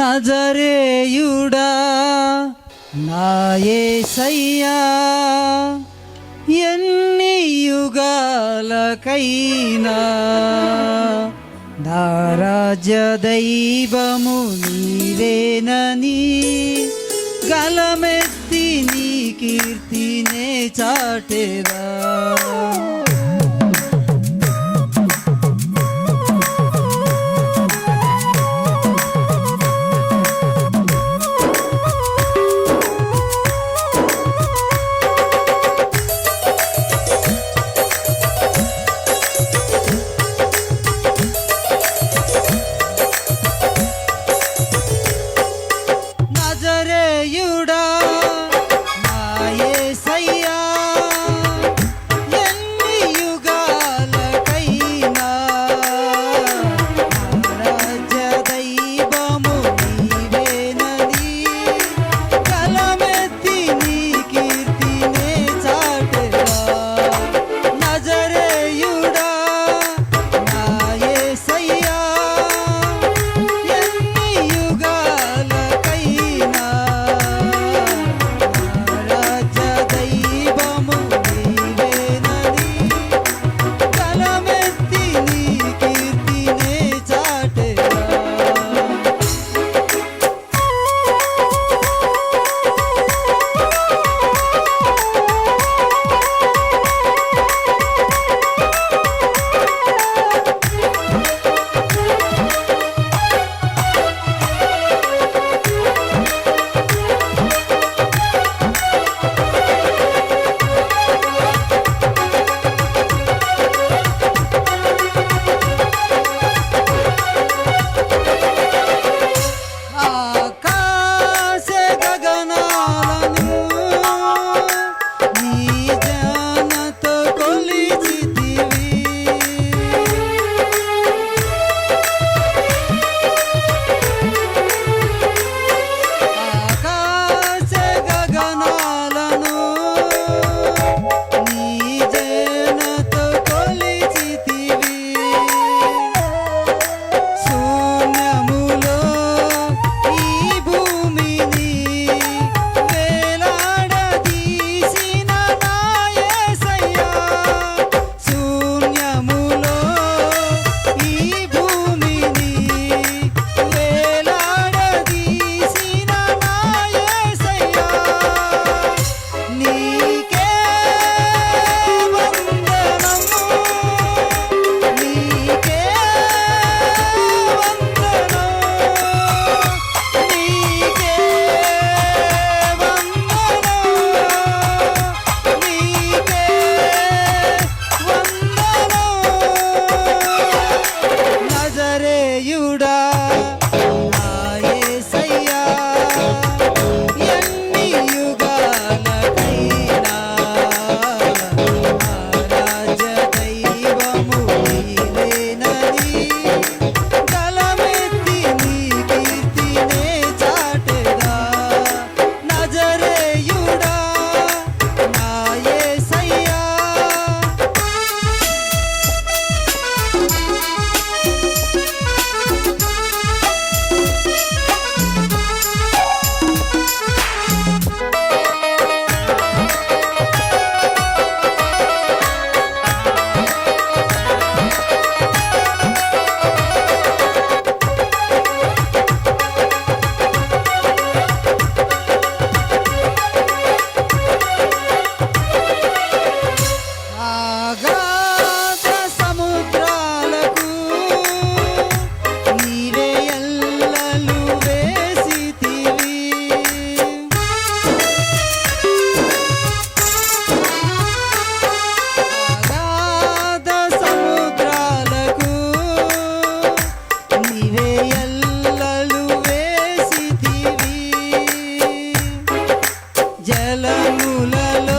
నజరేయుడా నాయసయ్యా ఎన్ని యుగాలకైనా నా దైవము నీవేనని గలమెత్తి నీ కీర్తినే చాటేదా. La la la.